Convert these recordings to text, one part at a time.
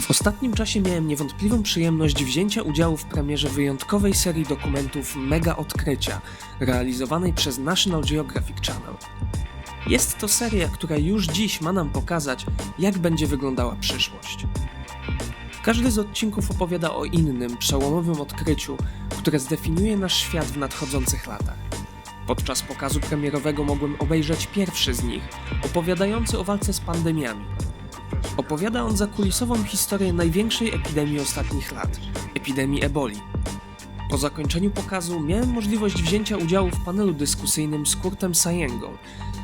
W ostatnim czasie miałem niewątpliwą przyjemność wzięcia udziału w premierze wyjątkowej serii dokumentów Mega Odkrycia, realizowanej przez National Geographic Channel. Jest to seria, która już dziś ma nam pokazać, jak będzie wyglądała przyszłość. Każdy z odcinków opowiada o innym, przełomowym odkryciu, które zdefiniuje nasz świat w nadchodzących latach. Podczas pokazu premierowego mogłem obejrzeć pierwszy z nich, opowiadający o walce z pandemiami. Opowiada on zakulisową historię największej epidemii ostatnich lat epidemii eboli. Po zakończeniu pokazu miałem możliwość wzięcia udziału w panelu dyskusyjnym z Kurtem Sayengą,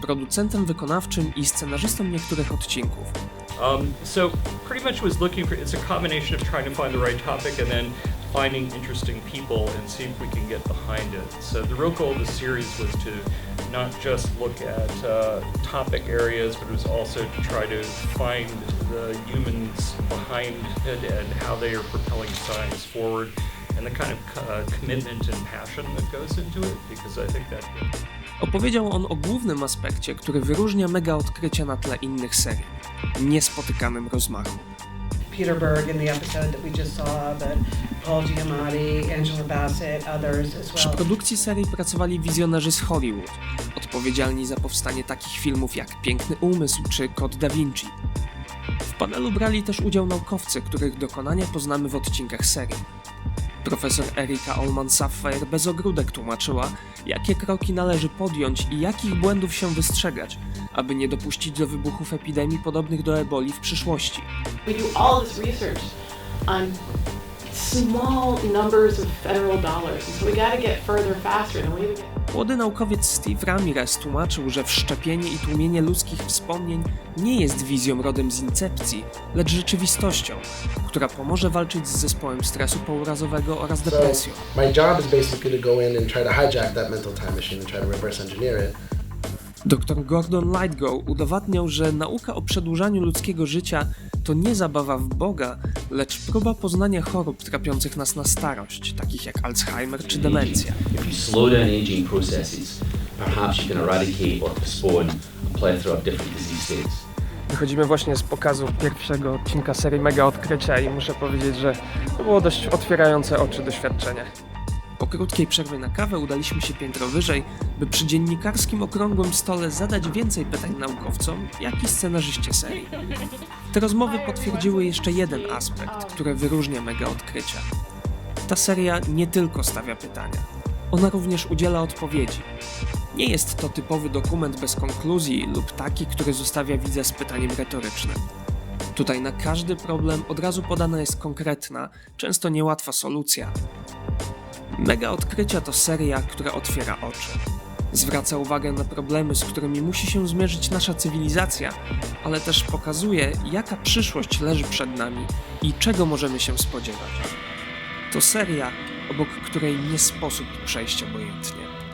producentem wykonawczym i scenarzystą niektórych odcinków. Um, so pretty much was looking for it's a combination of trying to find the right topic and then finding interesting people and see if we can get behind it. So the real goal of the series was to not just look at uh, topic areas, but it was also to try to find the humans behind it and how they are propelling science forward and the kind of uh, commitment and passion that goes into it because I think that Opowiedział on o głównym aspekcie, który wyróżnia mega odkrycia na tle innych serii niespotykanym rozmachu. Peter Berg in the episode that we just saw, but Paul Giamatti, Angela Bassett, others as Przy well. produkcji serii pracowali wizjonerzy z Hollywood, odpowiedzialni za powstanie takich filmów jak Piękny Umysł czy Kod Da Vinci. W panelu brali też udział naukowcy, których dokonania poznamy w odcinkach serii. Profesor Erika Olman-Sapphire bez ogródek tłumaczyła, jakie kroki należy podjąć i jakich błędów się wystrzegać, aby nie dopuścić do wybuchów epidemii podobnych do eboli w przyszłości. We do all this research on small numbers of federal dollars, so we get further faster than we even. Młody naukowiec Steve Ramirez tłumaczył, że wszczepienie i tłumienie ludzkich wspomnień nie jest wizją rodem z incepcji, lecz rzeczywistością, która pomoże walczyć z zespołem stresu pourazowego oraz So depresją. my job is basically to go in and try to hijack that mental time machine and try to reverse engineer it. Dr Gordon Lightgo udowadniał, że nauka o przedłużaniu ludzkiego życia to nie zabawa w Boga, lecz próba poznania chorób trapiących nas na starość, takich jak Alzheimer czy demencja. Wychodzimy właśnie z pokazu pierwszego odcinka serii Mega Odkrycia i muszę powiedzieć, że to było dość otwierające oczy doświadczenie. Po krótkiej przerwie na kawę udaliśmy się piętro wyżej, by przy dziennikarskim okrągłym stole zadać więcej pytań naukowcom, jak i scenarzyście serii. Te rozmowy potwierdziły jeszcze jeden aspekt, który wyróżnia Mega Odkrycia. Ta seria nie tylko stawia pytania, ona również udziela odpowiedzi. Nie jest to typowy dokument bez konkluzji lub taki, który zostawia widza z pytaniem retorycznym. Tutaj na każdy problem od razu podana jest konkretna, często niełatwa solucja. Mega Odkrycia to seria, która otwiera oczy. Zwraca uwagę na problemy, z którymi musi się zmierzyć nasza cywilizacja, ale też pokazuje, jaka przyszłość leży przed nami i czego możemy się spodziewać. To seria, obok której nie sposób przejść obojętnie.